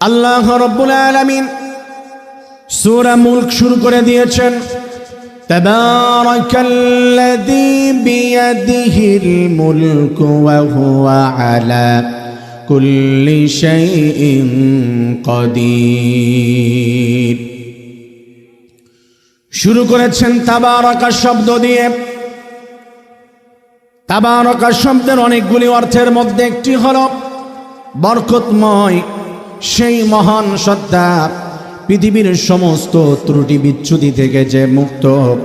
আল্লাহ রব্বুল আলামিন সূরা মুলক শুরু করে দিয়েছেন تبارك الذي بيده الملك وهو على كل شيء قدير শুরু করেছেন তাবারকা শব্দ দিয়ে তাবারকা শব্দের অনেকগুলি অর্থের মধ্যে একটি হল বরকতময় সেই মহান সত্তা পৃথিবীর সমস্ত ত্রুটি বিচ্যুতি থেকে যে মুক্ত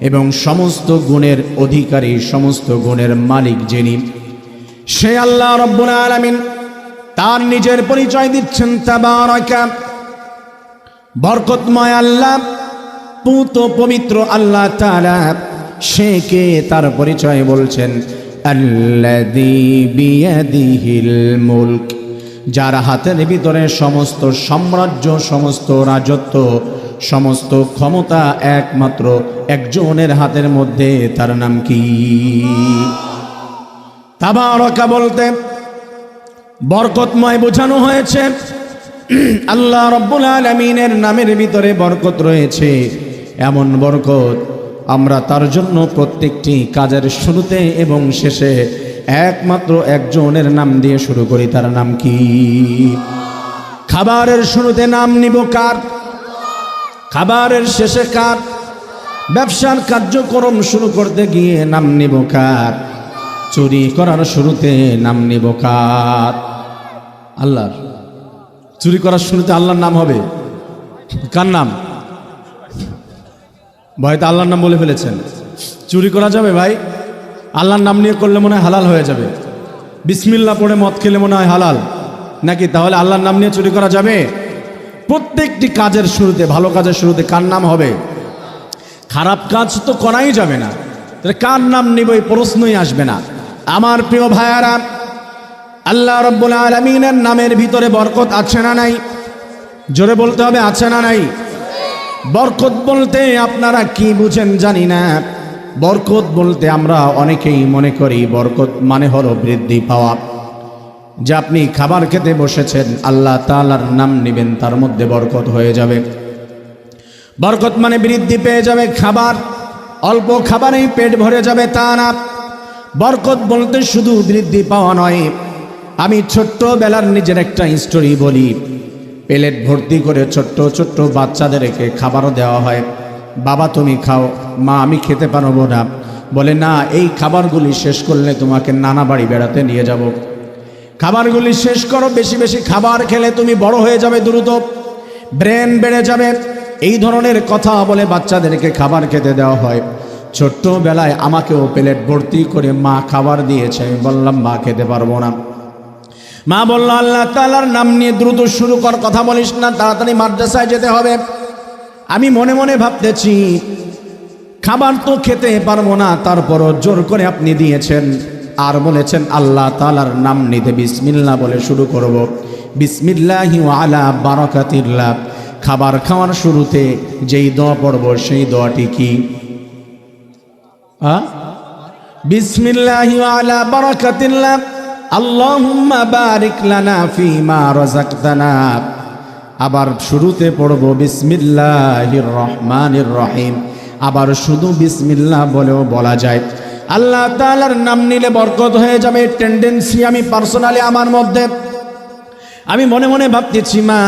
এবং সমস্ত গুণের অধিকারী, সমস্ত গুণের মালিক যিনি, সে আল্লাহ রব্বুল আলামিন তার নিজের পরিচয় দিচ্ছেন তাবারকা। বরকতময় আল্লাহ, পুত পবিত্র আল্লাহ তাআলা সে কে তার পরিচয় বলছেন? আল্লাযী বিয়াদিহিল মুলক। যার হাতের ভিতরে সমস্ত সাম্রাজ্য, সমস্ত রাজত্ব, সমস্ত ক্ষমতা একমাত্র একজনের হাতের মধ্যে, তার নাম কি? তাবারকা বলতে বরকতময় বোঝানো হয়েছে। আল্লাহ রব্বুল আলমিনের নামের ভিতরে বরকত রয়েছে। এমন বরকত আমরা তার জন্য প্রত্যেকটি কাজের শুরুতে এবং শেষে একমাত্র একজনের নাম দিয়ে শুরু করি, তার নাম কি? খাবারের শুরুতে নাম নিব কার? খাবারের শেষে কার? ব্যবসার কার্যক্রম শুরু করতে গিয়ে নাম নিব কার? চুরি করার শুরুতে নাম নিব কার? আল্লাহর। চুরি করার শুরুতে আল্লাহর নাম হবে? কার নাম? ভয়তো আল্লাহর নাম বলে ফেলেছেন। চুরি করা যাবে ভাই? আল্লাহর নাম নিয়ে করলে মনে হয় হালাল হয়ে যাবে। বিসমিল্লা পড়ে মদ খেলে মনে হয় হালাল। নাকি তাহলে আল্লাহর নাম নিয়ে চুরি করা যাবে? প্রত্যেকটি কাজের শুরুতে, ভালো কাজের শুরুতে কার নাম হবে? খারাপ কাজ তো করাই যাবে না। তাহলে কার নাম নিব এই প্রশ্নই আসবে না। আমার প্রিয় ভাইয়ারা, আল্লাহ রব্বুল আলমিনের নামের ভিতরে বরকত আছে না নাই? জোরে বলতে হবে, আছে না নাই? বরকত বলতে আপনারা কি বুঝেন জানি না। বরকত বলতে আমরা অনেকেই মনে করি বরকত মানে হলো বৃদ্ধি পাওয়া। যে আপনি খাবার খেতে বসেছেন, আল্লাহ তালার নাম নেবেন, তার মধ্যে বরকত হয়ে যাবে। বরকত মানে বৃদ্ধি পেয়ে যাবে খাবার, অল্প খাবারেই পেট ভরে যাবে তা না। বরকত বলতে শুধু বৃদ্ধি পাওয়া নয়, আমি ছোট্টবেলার নিজের একটা স্টোরি বলি। প্লেট ভর্তি করে ছোট্ট ছোট্ট বাচ্চাদেরকে খাবারও দেওয়া হয়। বাবা তুমি খাও মা, আমি খেতে পারব না। বলে, না, এই খাবারগুলি শেষ করলে তোমাকে নানা বাড়ি বেড়াতে নিয়ে যাব। খাবারগুলি শেষ করো, বেশি বেশি খাবার খেলে তুমি বড় হয়ে যাবে দ্রুত। ব্রেন বেড়ে যাবে। এই ধরনের কথা বলে বাচ্চাদেরকে খাবার খেতে দেওয়া হয়। ছোট্টবেলায় আমাকেও প্লেট ভর্তি করে মা খাবার দিয়েছে। আমি বললাম, মা, খেতে পারব না। মা বলল, আল্লাহ তালার নাম নিয়ে দ্রুত শুরু কর, কথা বলিস না, তাড়াতাড়ি মাদ্রাসায় যেতে হবে। আমি মনে মনে ভাবতেছি খাবার তো খেতে পারব না, তারপরও জোর করে আপনি দিয়েছেন। আর বলেছেন, আল্লাহ তালার নাম নিতে বিসমিল্লা বলে শুরু করব। বিসমিল্লাহি আলা বারাকাতিল্লাহ। খাবার খাওয়ার শুরুতে যেই দোয়া পড়ব, সেই দোয়াটি কি? বিসমিল্লাহি আলা ফিমা আবার শুরুতে পড়ব, বিসমিল্লাহির রহমানির রহিম। আবার শুধু বিসমিল্লাহ বলেও বলা যায়। আল্লাহ তাআলার নাম নিলে বরকত হয়ে যাবে টেন্ডেন্সি আমি পার্সোনালি আমার মধ্যে। আমি মনে মনে ভাবতেছি, মা,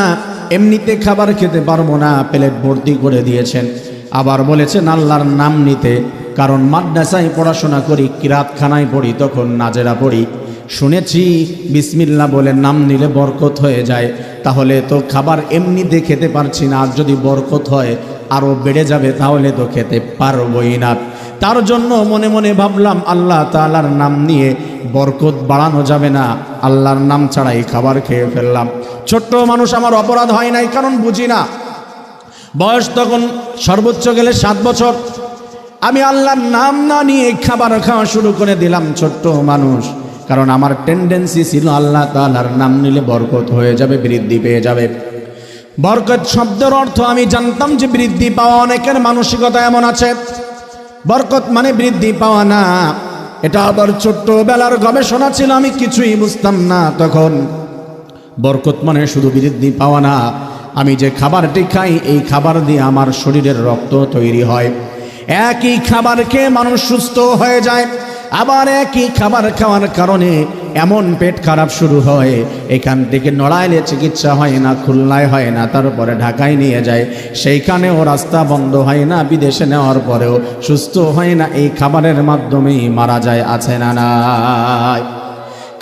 এমনিতে খাবার খেতে পারব না, প্লেট ভর্তি করে দিয়েছেন। আবার বলেছেন, আল্লাহর নাম নিতে, কারণ মাদ্রাসায় পড়াশোনা করি, কিরাতখানায় পড়ি, তখন নাজেরা পড়ি। শুনেছি বিসমিল্লা বলে নাম নিলে বরকত হয়ে যায়। তাহলে তো খাবার এমনিতে খেতে পারছি না, আর যদি বরকত হয় আরও বেড়ে যাবে তাহলে তো খেতে পারবই না। তার জন্য মনে মনে ভাবলাম, আল্লাহ তালার নাম নিয়ে বরকত বাড়ানো যাবে না। আল্লাহর নাম ছাড়াই খাবার খেয়ে ফেললাম। ছোট্ট মানুষ আমার অপরাধ হয় নাই, কারণ বুঝি না। বয়স তখন সর্বোচ্চ গেলে সাত বছর। আমি আল্লাহর নাম না নিয়ে খাবার খাওয়া শুরু করে দিলাম, ছোট্ট মানুষ। কারণ আমার টেন্ডেন্সি ছিল আল্লাহ তালার নাম নিলে বরকত হয়ে যাবে, বৃদ্ধি পেয়ে যাবে। বরকত শব্দের অর্থ আমি জানতাম যে বৃদ্ধি পাওয়া অনেকের মানসিকতা এমন আছে। বরকত মানে বৃদ্ধি পাওয়া না। এটা আবার ছোট্টবেলার গবেষণা ছিল, আমি কিছুই বুঝতাম না তখন। বরকত মানে শুধু বৃদ্ধি পাওয়া না। আমি যে খাবারটি খাই, এই খাবার দিয়ে আমার শরীরের রক্ত তৈরি হয়। একই খাবার খেয়ে মানুষ সুস্থ হয়ে যায়। আবার একই খাবার খাওয়ার কারণে এমন পেট খারাপ শুরু হয়। এখান থেকে নড়াইলে চিকিৎসা হয় না, খুলনায় হয় না, তারপরে ঢাকায় নিয়ে যায়। সেইখানেও রাস্তা বন্ধ হয় না, বিদেশে নেওয়ার পরেও সুস্থ হয় না, এই খাবারের মাধ্যমেই মারা যায়, আছে না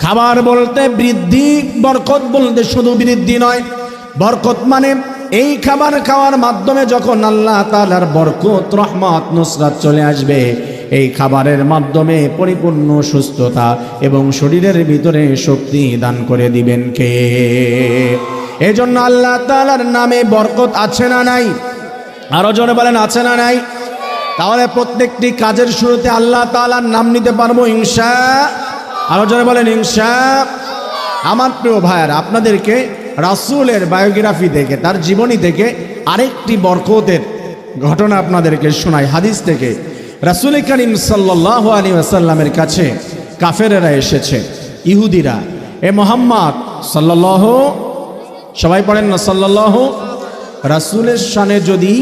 খাবার বলতে বৃদ্ধি, বরকত বলতে শুধু বৃদ্ধি নয়। বরকত মানে এই খাবার খাওয়ার মাধ্যমে যখন আল্লাহ তালার বরকত, রহমত, নুসরাত চলে আসবে এই খাবারের মাধ্যমে পরিপূর্ণ সুস্থতা এবং শরীরের ভিতরে শক্তি দান করে দিবেন কে? এই জন্য আল্লাহ তালার নামে বরকত আছে না নাই? আরও জোরে বলেন, আছে না নাই? তাহলে প্রত্যেকটি কাজের শুরুতে আল্লাহ তালার নাম নিতে পারব হিংসা আরও জোরে বলেন হিংসা আমার প্রিয় ভাইয়ার, আপনাদেরকে রাসূলের বায়োগ্রাফি থেকে তার জীবনী থেকে আরেকটি বরকতের ঘটনা আপনাদেরকে শোনাই, হাদিস থেকে। রাসূল করিম সাল্লাল্লাহু আলাইহি ওয়াসাল্লামের কাছে কাফেরেরা এসেছে, ইহুদিরা। এ মোহাম্মদ সাল্লাল্লাহু, সবাই পড়েন না, সাল্লাল্লাহু, রাসূলের শানে যদি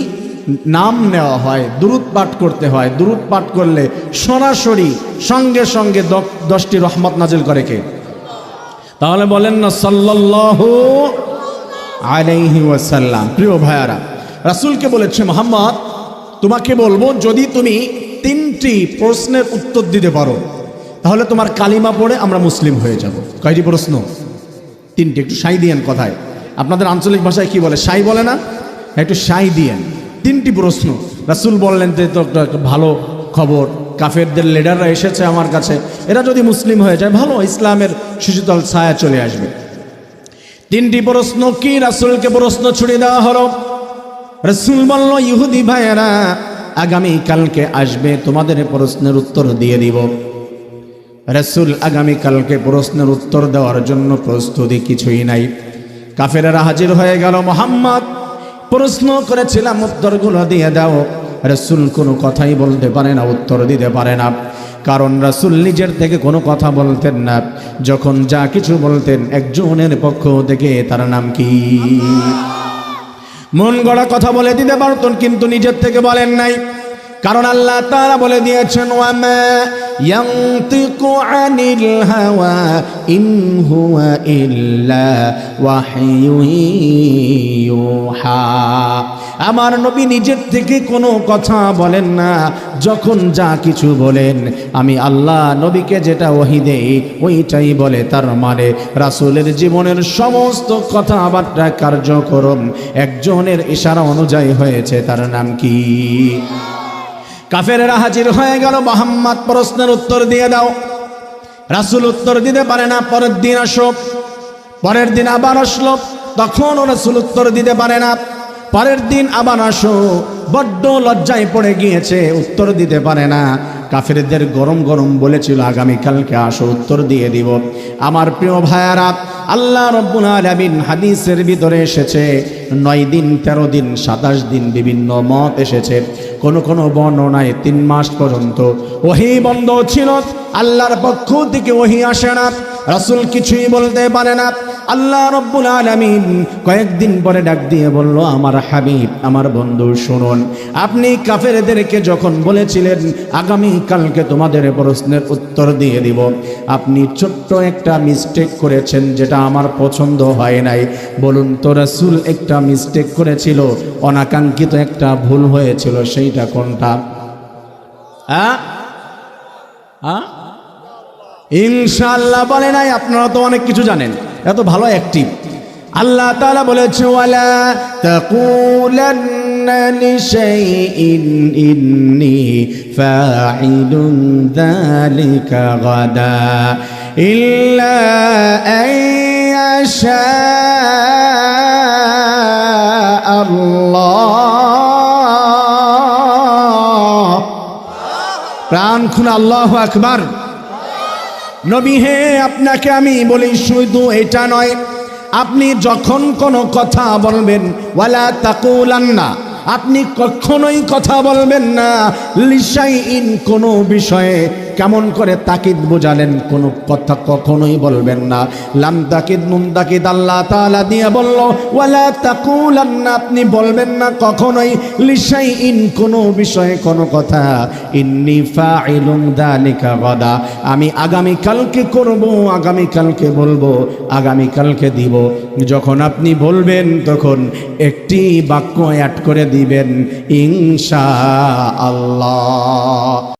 নাম নেওয়া হয়, দুরুদ পাঠ করতে হয়, দুরুদ পাঠ করলে সরাসরি সঙ্গে সঙ্গে দশটি রহমত নাজিল করে কে? তাহলে বলেন না, সাল্লাল্লাহু আলাইহি প্রিয় ভাইয়ারা, রাসূলকে বলেছে, মোহাম্মদ, তোমাকে বলব, যদি তুমি তিনটি প্রশ্নের উত্তর দিতে পারো। তাহলে তোমার কালিমা পড়ে আমরা মুসলিম হয়ে যাব। কয়টি প্রশ্ন? তিনটি, একটু সাই দিয়েন কথায়। আপনাদের আঞ্চলিক ভাষায় কি বলে? সাই বলে না? একটু সাই দিয়েন। তিনটি প্রশ্ন। রাসূল বললেন যে তো ভালো খবর। কাফেরদের লিডাররা এসেছে আমার কাছে। এরা যদি মুসলিম হয়ে যায়, ভালো, ইসলামের শিশুতল ছায়া চলে আসবে। তিনটি প্রশ্ন কি? রাসূলকে প্রশ্ন ছুড়ে দেওয়া হলো। রসুল বলল, ইহুদি ভাইয়েরা আগামী কালকে আসবে, তোমাদের প্রশ্নের উত্তর দিয়ে দিব। রসুল আগামী কালকে প্রশ্নের উত্তর দেওয়ার জন্য প্রস্তুতি কিছুই নাই। কাফেরেরা হাজির হয়ে গেল মোহাম্মদ। প্রশ্ন করেছিলাম, উত্তরগুলো দিয়ে দাও। রসুল কোনো কথাই বলতে পারে না, উত্তর দিতে পারে না। কারণ রাসুল নিজের থেকে কোনো কথা বলতেন না। যখন যা কিছু বলতেন, একজনের পক্ষ থেকে তার নাম কি? মন গড়া কথা বলে দিতে পারতেন, কিন্তু নিজের থেকে বলেন নাই। কারণ আল্লাহ তারা বলে দিয়েছেন, ওয়ামা হাওয়া আমার নবী নিজের থেকে কোনো কথা বলেন না। যখন যা কিছু বলেন, আমি আল্লাহ নবীকে যেটা ওহি দেই, ওইটাই বলে তার মানে রাসূলের জীবনের সমস্ত কথাবার্তা কার্যক্রম একজনের ইশারা অনুযায়ী হয়েছে। তার নাম কি? কাফেরেরা হাজির হয়ে গেল। মোহাম্মদ প্রশ্নের উত্তর দিয়ে দাও। রাসূল উত্তর দিতে পারে না, পরের দিন আসো পরের দিন আবার আসলো, তখনও রাসূল উত্তর দিতে পারে না। পরের দিন আবার আসো। বড্ড লজ্জায় পড়ে গিয়েছে, উত্তর দিতে পারে না। কাফেরদের গরম গরম বলেছিল আগামীকালকে আসো, উত্তর দিয়ে দিব। আমার প্রিয় ভাইয়ারা, আল্লাহ রব্বুল আলামিন হাদিসের ভিতরে এসেছে, নয় দিন, তেরো দিন, সাতাশ দিন বিভিন্ন মত এসেছে। কোন কোন বর্ণনায় তিন মাস পর্যন্ত ওহি বন্ধ ছিল, আল্লাহর পক্ষ থেকে ওহি আসে না, রাসূল কিছুই বলতে পারে না। আল্লাহ রব্বুল আলামিন কয়েকদিন পরে ডাক দিয়ে বলল, আমার হাবিব, আমার বন্ধু, শুনুন। আপনি কাফেরদেরকে যখন বলেছিলেন, আগামী কালকে তোমাদের প্রশ্নের উত্তর দিয়ে দিব। আপনি ছোট্ট একটা মিস্টেক করেছেন, যেটা আমার পছন্দ হয় নাই। বলুন তো, রাসূল একটা মিস্টেক করেছিল, অনাকাঙ্ক্ষিত একটা ভুল হয়েছিল, সেইটা কোনটা? হ্যাঁ হ্যাঁ ইনশাআল্লাহ বলে নাই, আপনারা তো অনেক কিছু জানেন। এত ভালো অ্যাক্টিভ আল্লাহ তাআলা বলেছে আল্লাহ। প্রাণ খুন আল্লাহ আকবার। নবী, হে, আপনাকে আমি বলি শুধু এটা নয়, আপনি যখন কোনো কথা বলবেন, ওয়ালা তাকুলান্না, আপনি কখনোই কথা বলবেন না লিসাই ইন কোনো বিষয়ে কেমন করে তাকিদ বোঝালেন, কোনো কথা কখনোই বলবেন না। লাম তাকিদ নুন তাকিদ, আল্লাহ তাআলা দিয়ে বলল, ওয়ালা তাকুলান্না আপনি বলবেন না কখনোই। লিশাই ইন কোনো বিষয়ে কোনো কথা। ইন্নি ফাইলুম দালিকা গাদা। আমি আগামী কালকে করব আগামী কালকে বলব আগামী কালকে দিব। যখন আপনি বলবেন, তখন একটি বাক্য অ্যাড করে দিবেন ইনশা আল্লাহ